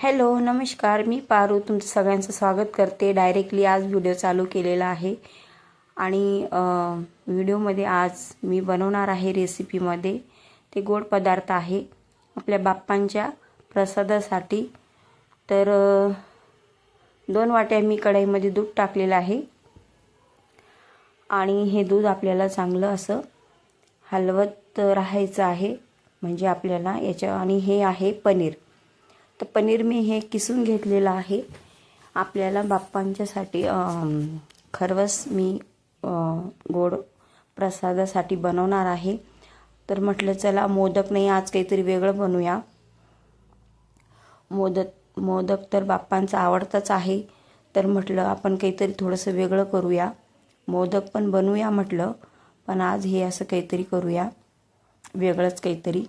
Hello नमस्कार. मी पारू तुमचं सगळ्यांचं स्वागत करते. डायरेक्टली आज व्हिडिओ चालू केलेला आहे. आणि व्हिडिओमध्ये आज मी बनवणार आहे रेसिपीमध्ये ते गोड पदार्थ आहे. आपल्या बाप्पांच्या प्रसादासाठी. तर दोन वाट्या मी कढाईमध्ये दूध टाकलेलं आहे. आणि हे दूध आपल्याला चांगलं असं हलवत राहायचं आहे. म्हणजे आपल्याला याच्या आणि हे आहे पनीर. तर पनीर मी हे किसून घेतलेलं आहे. आपल्याला बाप्पांच्यासाठी खरवस मी गोड प्रसादासाठी बनवणार आहे. तर म्हटलं चला मोदक नाही आज काहीतरी वेगळं बनवूया. मोदक मोदक तर बाप्पांचा आवडताच आहे. तर म्हटलं आपण काहीतरी थोडंसं वेगळं करूया. मोदक पण बनवूया म्हटलं पण आज हे असं काहीतरी करूया. वेगळंच काहीतरी.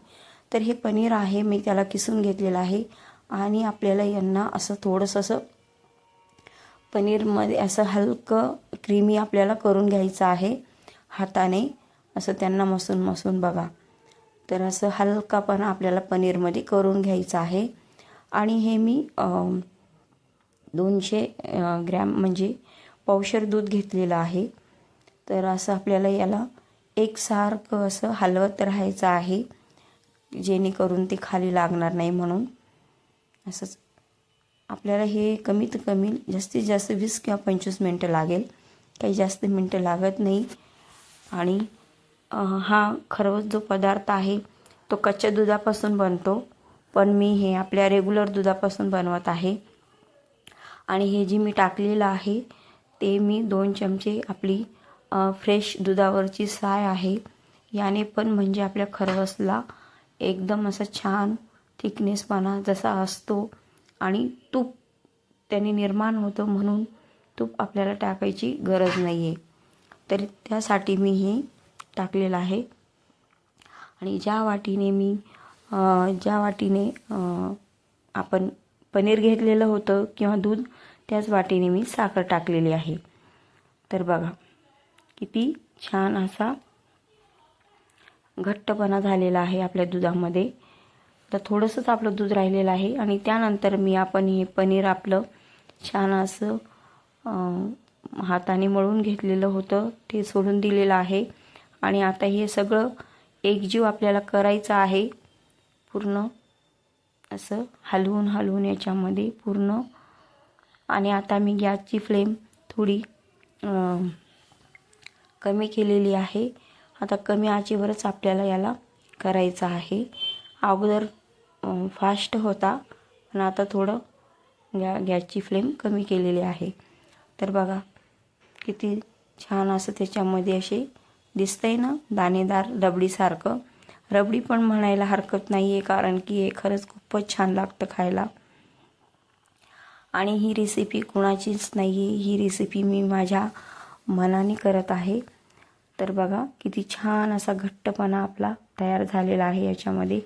तर हे पनीर आहे मी त्याला किसून घेतलेलं आहे. आणि आपल्याला यांना असं थोडंसं असं पनीरमध्ये असं हलकं क्रीमी आपल्याला करून घ्यायचं आहे हाताने असं त्यांना मसून मसून बघा. तर असं हलकापणा आपल्याला पनीरमध्ये करून घ्यायचं आहे. आणि हे मी दोनशे ग्रॅम म्हणजे पावशर दूध घेतलेलं आहे. तर असं आपल्याला याला एकसारखं असं हलवत राहायचं आहे जेणेकरून ते खाली लागणार नाही म्हणून. असंच. आपल्याला हे कमीत कमी जास्तीत जास्त वीस किंवा पंचवीस मिनटं लागेल. काही जास्त मिनटं लागत नाही. आणि हा खरवस जो पदार्थ आहे तो कच्च्या दुधापासून बनतो. पण मी हे आपल्या रेग्युलर दुधापासून बनवत आहे. आणि हे जी मी टाकलेलं आहे ते मी दोन चमचे आपली फ्रेश दुधावरची साय आहे. याने पण म्हणजे आपल्या खरवसला एकदम असं छान थिकनेसपणा जसा असतो. आणि तूप त्याने निर्माण होतं म्हणून तूप आपल्याला टाकायची गरज नाही आहे तरी त्यासाठी मी हे टाकलेलं आहे. आणि ज्या वाटीने मी ज्या वाटीने आपण पनीर घेतलेलं होतं किंवा दूध त्याच वाटीने मी साखर टाकलेली आहे. तर बघा किती छान असा घट्टपणा झालेला आहे आपल्या दुधामध्ये. तर थोडंसंच आपलं दूध राहिलेलं आहे. आणि त्यानंतर मी आपण हे पनीर आपलं छान असं हाताने मळून घेतलेलं होतं. ते सोडून दिलेलं आहे. आणि आता हे सगळं एकजीव आपल्याला करायचं आहे. पूर्ण असं हलवून हलवून याच्यामध्ये पूर्ण. आणि आता मी गॅसची फ्लेम थोडी कमी केलेली आहे. आता कमी आचेवरच आपल्याला याला करायचं आहे. अगोदर फास्ट होता. पण आता थोडं गॅ गॅसची फ्लेम कमी केलेली आहे. तर बघा किती छान असं त्याच्यामध्ये असे दिसतंय ना दाणेदार रबडीसारखं. रबडी पण म्हणायला हरकत नाही आहे कारण की हे खरंच खूपच छान लागतं खायला. आणि ही रेसिपी कुणाचीच नाही आहे ही रेसिपी मी माझ्या मनाने करत आहे. तर बघा किती छान असा घट्टपणा आपला तयार झालेला आहे याच्यामध्ये.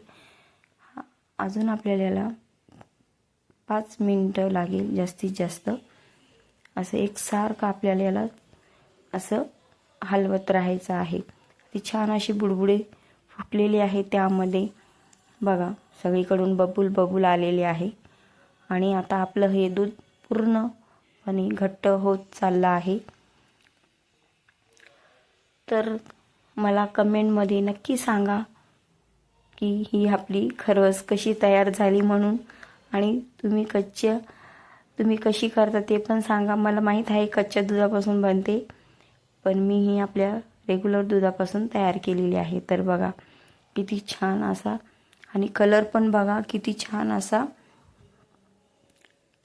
अजून आपल्याला पाच मिनटं लागेल जास्तीत जास्त. असं एकसारखं आपल्याला याला असं हलवत राहायचं आहे. ती छान अशी बुडबुडे फुटलेली आहे त्यामध्ये. बघा सगळीकडून बबूल बबूल आलेले आहे. आणि आता आपलं हे दूध पूर्णपणे घट्ट होत चाललं आहे. तर मला कमेंटमध्ये नक्की सांगा की ही आपली खरवस कशी तयार झाली म्हणून. आणि तुम्ही कच्च्या तुम्ही कशी करता ते पण सांगा. मला माहीत आहे कच्च्या दुधापासून बनते. पण मी ही आपल्या रेग्युलर दुधापासून तयार केलेली आहे. तर बघा किती छान असा. आणि कलर पण बघा किती छान असा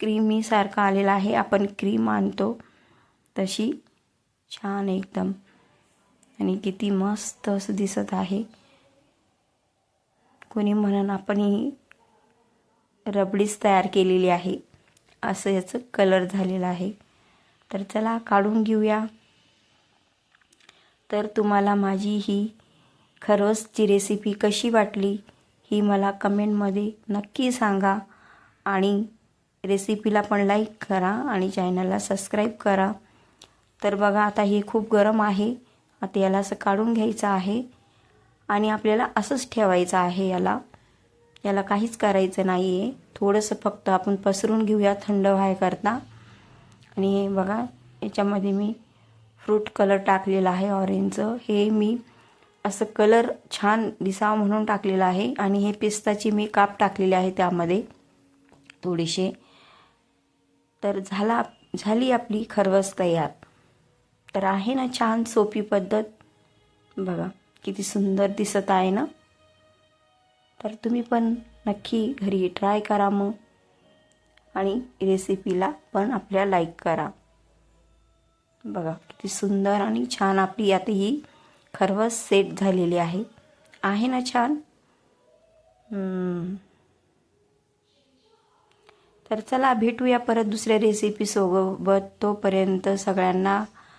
क्रीमी सारखा आलेला आहे. आपण क्रीम आणतो तशी छान एकदम. आणि किती मस्त असं दिसत आहे. कोणी म्हणून आपण ही रबडीच तयार केलेली आहे. असं याचं कलर झालेला आहे. तर चला काढून घेऊया. तर तुम्हाला माझी ही खरवसची रेसिपी कशी वाटली ही मला कमेंटमध्ये नक्की सांगा. आणि रेसिपीला पण लाईक करा आणि चॅनलला सबस्क्राईब करा. तर बघा आता हे खूप गरम आहे. आता याला असं काढून घ्यायचं आहे. आणि आपल्याला असंच ठेवायचं आहे याला. याला काहीच करायचं नाही आहे थोडंसं फक्त आपण पसरून घेऊया थंड व्हायकरता. आणि हे बघा याच्यामध्ये मी फ्रूट कलर टाकलेला आहे ऑरेंजचं. हे मी असं कलर छान दिसावं म्हणून टाकलेलं आहे. आणि हे पिस्ताची मी काप टाकलेली आहे त्यामध्ये थोडेसे तर झाला झाली आपली खरवस तयार. तर आहे ना छान सोपी पद्धत. बघा. किती सुंदर दिसत आहे ना? तर तुम्ही पण नक्की घरी ट्राय करा मग. आणि रेसिपीला पण आपल्या लाईक करा. बघा किती सुंदर आणि छान आपली आता ही खरवस सेट झालेली आहे. आहे ना छान? तर चला भेटूया परत दुसऱ्या रेसिपी सोबत. तोपर्यंत सगळ्यांना